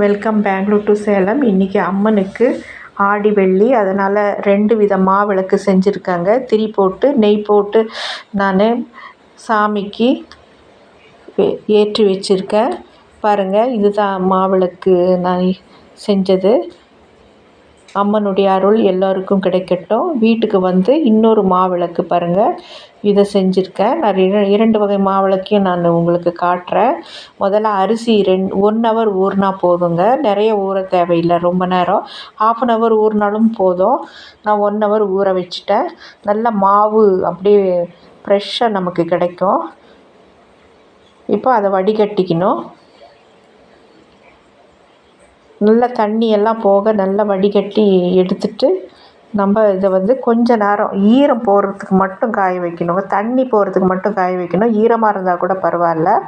Welcome Bangalore to Salem இன்றைக்கி அம்மனுக்கு ஆடி வெள்ளி. அதனால் ரெண்டு வித மாவிளக்கு செஞ்சுருக்காங்க. திரி போட்டு நெய் போட்டு நான் சாமிக்கு ஏற்றி வச்சுருக்கேன். பாருங்கள் இதுதான் மாவிளக்கு நான் செஞ்சது. அம்மனுடைய அருள் எல்லோருக்கும் கிடைக்கட்டும். வீட்டுக்கு வந்து இன்னொரு மாவிளக்கு பாருங்கள் இதை செஞ்சுருக்கேன். நான் இர- இரண்டு வகை மாவிளக்கையும் நான் உங்களுக்கு காட்டுறேன். முதல்ல அரிசி ரெண் ஒன் ஹவர் ஊறினா போதுங்க. நிறைய ஊற தேவையில்லை ரொம்ப நேரம். ஆஃப் அன் ஹவர் ஊறினாலும் போதும். நான் ஒன் ஹவர் ஊற வச்சுட்டேன். நல்ல மாவு அப்படியே ஃப்ரெஷ்ஷாக நமக்கு கிடைக்கும். இப்போ அதை வடிகட்டிக்கணும். நல்ல தண்ணி எல்லாம் போக நல்லா வடிகட்டி எடுத்துட்டு நம்ம இதை வந்து கொஞ்ச நேரம் ஈரம் போகிறதுக்கு மட்டும் காய வைக்கணுங்க தண்ணி போகிறதுக்கு மட்டும் காய வைக்கணும். ஈரமாக இருந்தால் கூட பரவாயில்ல.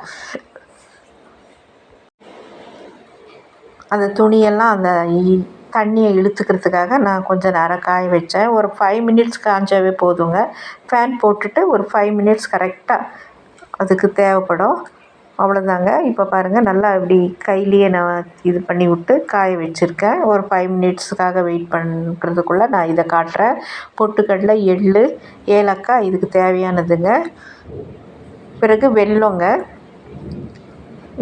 அந்த துணியெல்லாம் அந்த இ- தண்ணியை இழுத்துக்கிறதுக்காக நான் கொஞ்ச நேரம் காய வச்சேன். ஒரு ஃபைவ் மினிட்ஸ் காஞ்சாவே போதுங்க. ஃபேன் போட்டுட்டு ஒரு ஃபைவ் மினிட்ஸ் கரெக்டாக அதுக்கு தேவைப்படும். அவ்வளோதாங்க இப்போ பாருங்கள் நல்லா இப்படி கையிலேயே நான் இது பண்ணி விட்டு காய வச்சுருக்கேன். ஒரு ஃபைவ் மினிட்ஸுக்காக வெயிட் பண்ணுறதுக்குள்ளே நான் இதை காட்டுறேன். பொட்டுக்கடலை எள் ஏலக்காய் இதுக்கு தேவையானதுங்க. பிறகு வெல்லங்க.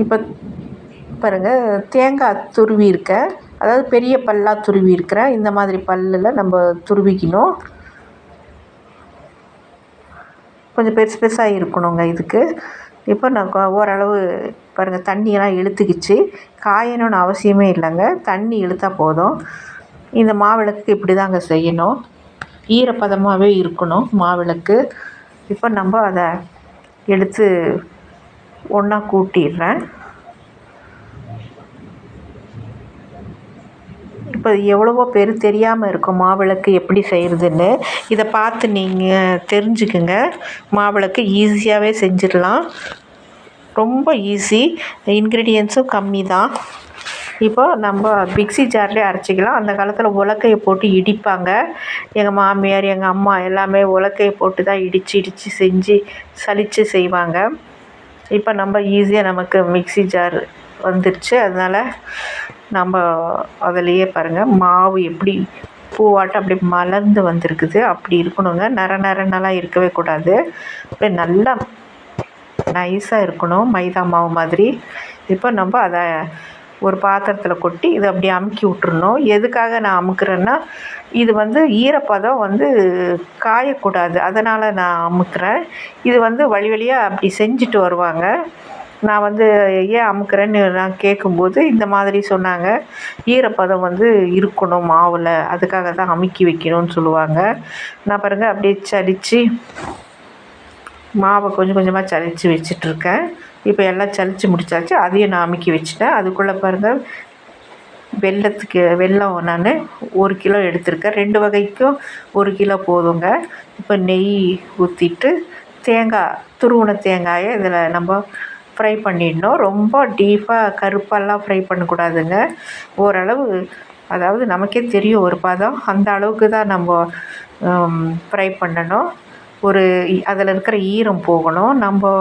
இப்போ பாருங்கள் தேங்காய் துருவி இருக்கேன் அதாவது பெரிய பல்லாக துருவி இருக்கிறேன் இந்த மாதிரி பல்லில் நம்ம துருவிக்கணும். கொஞ்சம் பெருசு பெருசாக இருக்கணுங்க இதுக்கு. இப்போ நான் ஓரளவு பாருங்கள் தண்ணியெல்லாம் இழுத்துக்கிச்சு. காயணும்னு அவசியமே இல்லைங்க. தண்ணி இழுத்தா போதும். இந்த மாவிளக்கு இப்படி தாங்க செய்யணும். ஈரப்பதமாகவே இருக்கணும் மாவிளக்கு. இப்போ நம்ம அதை எடுத்து ஒன்றா கூட்டிடுறேன். இப்போ எவ்வளவோ பேர் தெரியாமல் இருக்கும் மாவிளக்கு எப்படி செய்கிறதுன்னு இதை பார்த்து நீங்கள் தெரிஞ்சுக்குங்க. மாவிளக்கு ஈஸியாகவே செஞ்சிடலாம். ரொம்ப ஈஸி இன்க்ரீடியன்ஸும் கம்மி தான் இப்போ நம்ம மிக்ஸி ஜார்லேயே அரைச்சிக்கலாம். அந்த காலத்தில் உலக்கையை போட்டு இடிப்பாங்க. எங்கள் மாமியார் எங்கள் அம்மா எல்லாமே உலக்கையை போட்டு தான் இடித்து இடித்து செஞ்சு சலித்து செய்வாங்க. இப்போ நம்ம ஈஸியாக நமக்கு மிக்ஸி ஜார் வந்துருச்சு. அதனால் நம்ம அதிலையே பாருங்கள் மாவு எப்படி பூவாட்டம் அப்படியே மலர்ந்து வந்திருக்குது. அப்படி இருக்கணுங்க. நர நரனெல்லாம் இருக்கவே கூடாது. அப்படியே நல்லா நைஸாக இருக்கணும் மைதா மாவு மாதிரி. இப்போ நம்ம அதை ஒரு பாத்திரத்தில் கொட்டி இதை அப்படியே அமுக்கி விட்டுறணும். எதுக்காக நான் அமுக்குறேன்னா இது வந்து ஈரப்பதம் வந்து காயக்கூடாது. அதனால் நான் அமுக்குறேன். இது வந்து வழி வழியாக அப்படி செஞ்சுட்டு வருவாங்க. நான் வந்து ஏன் அமுக்குறேன்னு நான் கேட்கும்போது இந்த மாதிரி சொன்னாங்க. ஈரப்பதம் வந்து இருக்கணும் மாவில். அதுக்காக தான் அமுக்கி வைக்கணும்னு சொல்லுவாங்க. நான் பாருங்கள் அப்படியே சடித்து மாவை கொஞ்சம் கொஞ்சமாக சளிச்சு வச்சிட்ருக்கேன். இப்போ எல்லாம் சளிச்சு முடிச்சாச்சு. அதையும் நான் அமுக்கி வச்சுட்டேன். அதுக்குள்ளே பாருங்கள் வெல்லத்துக்கு வெல்லம் நான் ஒரு கிலோ எடுத்திருக்கேன். ரெண்டு வகைக்கும் ஒரு கிலோ போதுங்க. இப்போ நெய் ஊற்றிட்டு தேங்காய் துருவின தேங்காயை இதில் நம்ம ஃப்ரை பண்ணிடணும். ரொம்ப டீப்பாக கருப்பெல்லாம் ஃப்ரை பண்ணக்கூடாதுங்க. ஓரளவு அதாவது நமக்கே தெரியும் ஒரு பதம். அந்த அளவுக்கு தான் நம்ம ஃப்ரை பண்ணணும். ஒரு அதில் இருக்கிற ஈரம் போகணும். நம்ம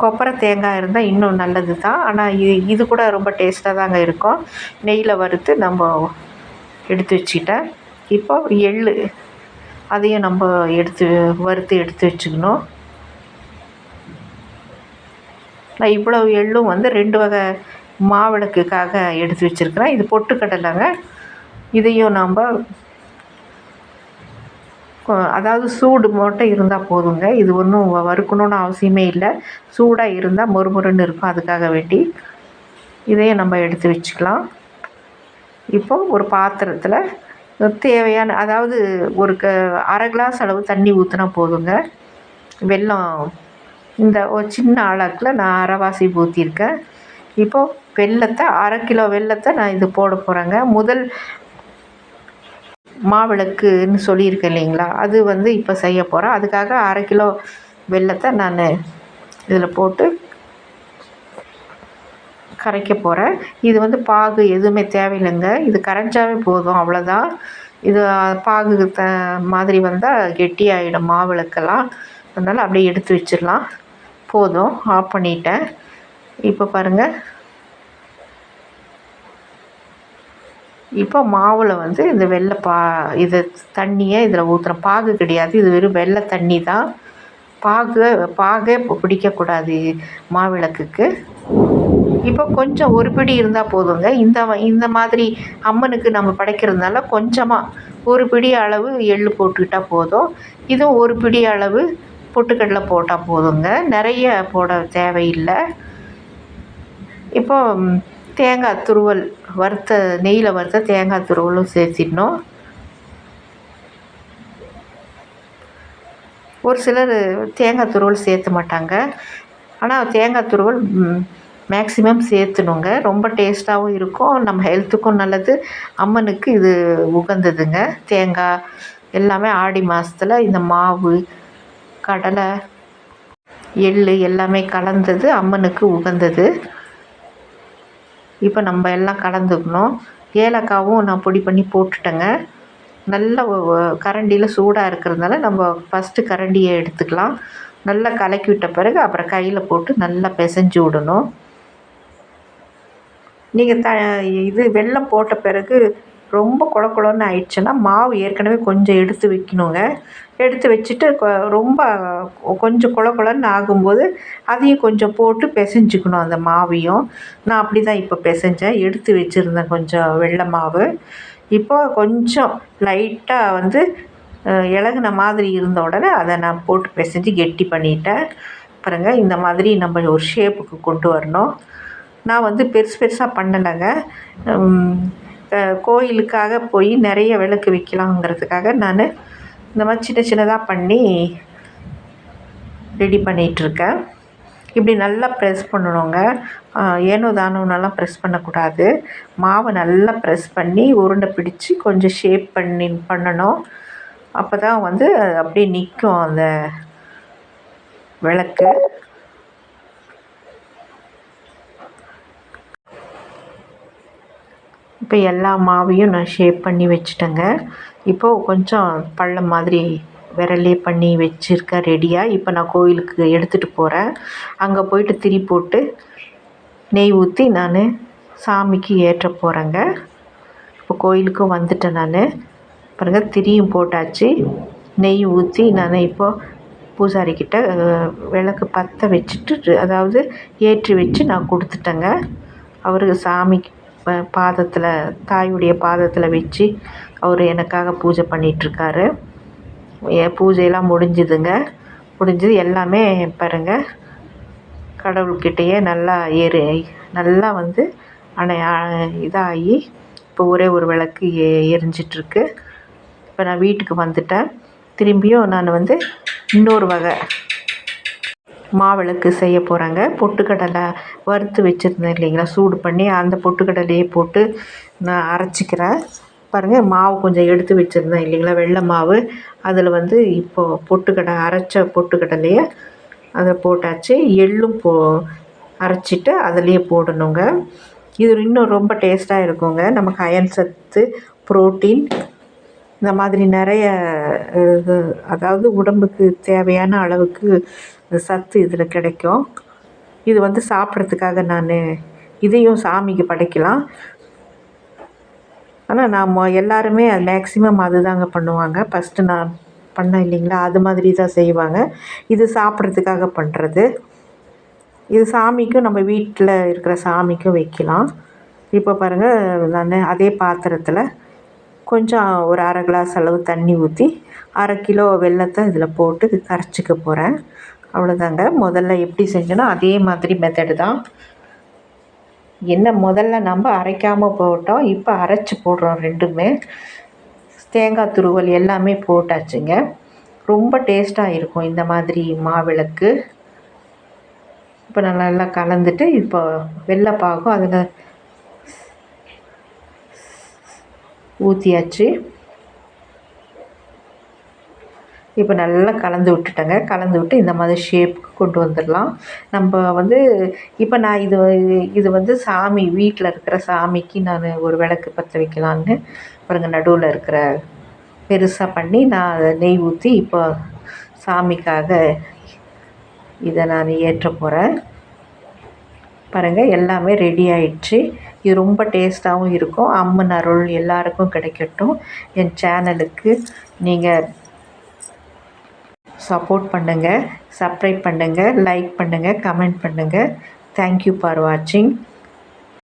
கொப்பரை தேங்காய் இருந்தால் இன்னும் நல்லது தான் ஆனால் இது இது கூட ரொம்ப டேஸ்ட்டாக தாங்க இருக்கும். நெய்யில் வறுத்து நம்ம எடுத்து வச்சுக்கிட்டேன் இப்போ எள் அதையும் நம்ம எடுத்து வறுத்து எடுத்து வச்சுக்கணும். நான் இவ்வளவு எள்ளும் வந்து ரெண்டு வகை மாவிளக்குக்காக எடுத்து வச்சுருக்கிறேன். இது பொட்டுக்கடலைங்க. இதையும் நம்ம அதாவது சூடு மட்டும் இருந்தால் போதுங்க. இது ஒன்றும் வறுக்கணும்னு அவசியமே இல்லை. சூடாக இருந்தால் மொறுமொறுன்னு இருக்கும். அதுக்காக வேண்டி இதையும் நம்ம எடுத்து வச்சுக்கலாம். இப்போ ஒரு பாத்திரத்தில் தேவையான அதாவது ஒரு க அரை கிளாஸ் அளவு தண்ணி ஊற்றினா போதுங்க. வெல்லம் இந்த ஒரு சின்ன அளக்கில் நான் அரைவாசி ஊற்றிருக்கேன் இப்போது வெல்லத்தை அரை கிலோ வெள்ளத்தை நான் இது போட போகிறேங்க முதல் மாவிளக்குன்னு சொல்லியிருக்கேன் இல்லைங்களா? அது வந்து இப்போ செய்ய போகிறேன் அதுக்காக அரை கிலோ வெல்லத்தை நான் இதில் போட்டு கரைக்க போகிறேன் இது வந்து பாகு எதுவுமே தேவையில்லைங்க. இது கரைஞ்சாவே போதும். அவ்வளோதான் இது பாகு த மாதிரி வந்தால் கெட்டியாகிடும் மாவிளக்கெல்லாம். அதனால் அப்படியே எடுத்து வச்சிடலாம். போதும். ஆஃப் பண்ணிட்டேன். இப்போ பாருங்கள் இப்போ மாவில் வந்து இந்த வெள்ளை பா இது தண்ணியை இதில் ஊற்றுறோம் பாகு கிடையாது. இது வெறும் வெள்ளை தண்ணி தான். பாகு பாகே பிடிக்கக்கூடாது மாவிளக்குக்கு. இப்போ கொஞ்சம் ஒரு பிடி இருந்தால் போதுங்க. இந்த இந்த மாதிரி அம்மனுக்கு நம்ம படைக்கிறதுனால கொஞ்சமாக ஒரு பிடி அளவு எள் போட்டுக்கிட்டால் போதும். இதுவும் ஒரு பிடி அளவு பொட்டுக்கடலை போட்டால் போதுங்க. நிறைய போட தேவையில்லை. இப்போ தேங்காய் துருவல் வறுத்த நெய்யில் வறுத்த தேங்காய் துருவலும் சேர்த்திடணும். ஒரு சிலர் தேங்காய் துருவல் சேர்த்த மாட்டாங்க. ஆனால் தேங்காய் துருவல் மேக்ஸிமம் சேர்த்துணுங்க. ரொம்ப டேஸ்ட்டாகவும் இருக்கும். நம்ம ஹெல்த்துக்கும் நல்லது. அம்மனுக்கு இது உகந்ததுங்க. தேங்காய் எல்லாமே ஆடி மாதத்துல இந்த மாவு கடலை எள் எல்லாமே கலந்தது அம்மனுக்கு உகந்தது. இப்போ நம்ம எல்லாம் கலந்துக்கணும். ஏலக்காவும் நான் பொடி பண்ணி போட்டுட்டேங்க. நல்ல கரண்டியில் சூடாக இருக்கிறதுனால நம்ம ஃபஸ்ட்டு கரண்டியை எடுத்துக்கலாம். நல்லா கலக்கி விட்ட பிறகு அப்புறம் கையில் போட்டு நல்லா பிசைஞ்சு விடணும். நீங்கள் த இது வெள்ளம் போட்ட பிறகு ரொம்ப கொழ கொழன்னு ஆயிடுச்சுன்னா மாவு ஏற்கனவே கொஞ்சம் எடுத்து வைக்கணுங்க. எடுத்து வச்சுட்டு கொ ரொம்ப கொஞ்சம் கொழ கொழன்னு ஆகும்போது அதையும் கொஞ்சம் போட்டு பிசைஞ்சிக்கணும் அந்த மாவையும். நான் அப்படி தான் இப்போ பிசைஞ்சேன். எடுத்து வச்சுருந்தேன் கொஞ்சம் வெள்ளை மாவு. இப்போ கொஞ்சம் லைட்டாக வந்து இலகுன மாதிரி இருந்த உடனே அதை நான் போட்டு பிசைஞ்சு கெட்டி பண்ணிட்டேன். பாருங்கள் இந்த மாதிரி நம்ம ஒரு ஷேப்புக்கு கொண்டு வரணும். நான் வந்து பெருசு பெருசாக பண்ணலைங்க. கோயிலுக்காக போய் நிறைய விளக்கு விற்கலாங்கிறதுக்காக நான் இந்த மாதிரி சின்ன சின்னதாக பண்ணி ரெடி பண்ணிகிட்ருக்கேன். இப்படி நல்லா ப்ரெஸ் பண்ணணுங்க. ஏனோ தானோன்னெல்லாம் ப்ரெஸ் பண்ணக்கூடாது. மாவை நல்லா ப்ரெஸ் பண்ணி உருண்டை பிடிச்சி கொஞ்சம் ஷேப் பண்ணி பண்ணணும். அப்போ தான் வந்து அப்படியே நிற்கும் அந்த விளக்கு. இப்போ எல்லா மாவையும் நான் ஷேப் பண்ணி வச்சுட்டேங்க. இப்போது கொஞ்சம் பள்ளம் மாதிரி விரலே பண்ணி வச்சுருக்கேன் ரெடியாக இப்போ நான் கோயிலுக்கு எடுத்துகிட்டு போகிறேன் அங்கே போயிட்டு திரி போட்டு நெய் ஊற்றி நான் சாமிக்கு ஏற்ற போகிறேங்க இப்போ கோயிலுக்கும் வந்துட்டேன் நான். பாருங்கள் திரியும் போட்டாச்சு. நெய் ஊற்றி நான் இப்போது பூசாரிக்கிட்ட விளக்கு பற்ற வச்சுட்டு அதாவது ஏற்றி வச்சு நான் கொடுத்துட்டேங்க. அவருக்கு சாமிக்கு பாதத்தில் தாயுடைய பாதத்தில் வச்சு அவர் எனக்காக பூஜை பண்ணிகிட்ருக்காரு என் பூஜையெல்லாம் முடிஞ்சுதுங்க. முடிஞ்சது எல்லாமே பாருங்கள் கடவுள்கிட்டயே நல்லா ஏறு நல்லா வந்து அணை இதாகி இப்போ ஒரே ஒரு விளக்கு எ எரிஞ்சிட்ருக்கு. இப்போ நான் வீட்டுக்கு வந்துட்டேன். திரும்பியும் நான் வந்து இன்னொரு வகை மாவிளக்கு செய்ய போகிறாங்க பொட்டுக்கடலை வறுத்து வச்சுருந்தேன் இல்லைங்களா? சூடு பண்ணி அந்த பொட்டுக்கடலையே போட்டு நான் அரைச்சிக்கிறேன். பாருங்கள் மாவு கொஞ்சம் எடுத்து வச்சுருந்தேன் இல்லைங்களா? வெள்ளை மாவு. அதில் வந்து இப்போது பொட்டுக்கடை அரைச்ச பொட்டுக்கடலையே அதை போட்டாச்சு. எள்ளும் போ அரைச்சிட்டு அதிலையே போடணுங்க. இது இன்னும் ரொம்ப டேஸ்ட்டாக இருக்குங்க. நமக்கு அயன் சத்து ப்ரோட்டீன் இந்த மாதிரி நிறைய அதாவது உடம்புக்கு தேவையான அளவுக்கு சத்து இதில் கிடைக்கும். இது வந்து சாப்பிட்றதுக்காக நான் இதையும் சாமிக்கு படைக்கலாம். ஆனால் நாம் எல்லாருமே மேக்ஸிமம் அது தாங்க பண்ணுவாங்க. ஃபஸ்ட்டு நான் பண்ணேன் இல்லைங்களா? அது மாதிரி தான் செய்வாங்க. இது சாப்பிட்றதுக்காக பண்ணுறது இது சாமிக்கும் நம்ம வீட்டில் இருக்கிற சாமிக்கும் வைக்கலாம். இப்போ பாருங்கள் நான் அதே பாத்திரத்தில் கொஞ்சம் ஒரு அரை கிளாஸ் அளவு தண்ணி ஊற்றி அரை கிலோ வெல்லத்தை இதில் போட்டு கரைச்சிக்க போகிறேன் அவ்வளோதாங்க முதல்ல எப்படி செஞ்சனோ அதே மாதிரி மெத்தடு தான். என்ன முதல்ல நம்ம அரைக்காமல் போட்டோம் இப்போ அரைச்சி போடுறோம் ரெண்டுமே. தேங்காய் துருவல் எல்லாமே போட்டாச்சுங்க. ரொம்ப டேஸ்ட்டாக இருக்கும் இந்த மாதிரி மாவிளக்கு. இப்போ நான் நல்லா கலந்துட்டு இப்போ வெள்ளைப்பாகும் அதில் ஊற்றியாச்சு இப்போ நல்லா கலந்து விட்டுட்டேங்க. கலந்து விட்டு இந்த மாதிரி ஷேப்புக்கு கொண்டு வந்துடலாம். நம்ம வந்து இப்போ நான் இது இது வந்து சாமி வீட்டில் இருக்கிற சாமிக்கு நான் ஒரு விளக்கு பற்ற வைக்கலான்னு பாருங்கள் நடுவில் இருக்கிற பெருசாக பண்ணி நான் நெய் ஊற்றி இப்போ சாமிக்காக இதை நான் ஏற்ற போகிறேன் பாருங்கள் எல்லாமே ரெடி ஆயிடுச்சு. இது ரொம்ப டேஸ்ட்டாகவும் இருக்கும். அம்மன் அருள் எல்லாருக்கும் கிடைக்கட்டும். என் சேனலுக்கு நீங்கள் சப்போர்ட் பண்ணுங்கள் சப்ஸ்கிரைப் பண்ணுங்கள் லைக் பண்ணுங்கள் கமெண்ட் பண்ணுங்கள் தேங்க்யூ ஃபார் வாட்சிங்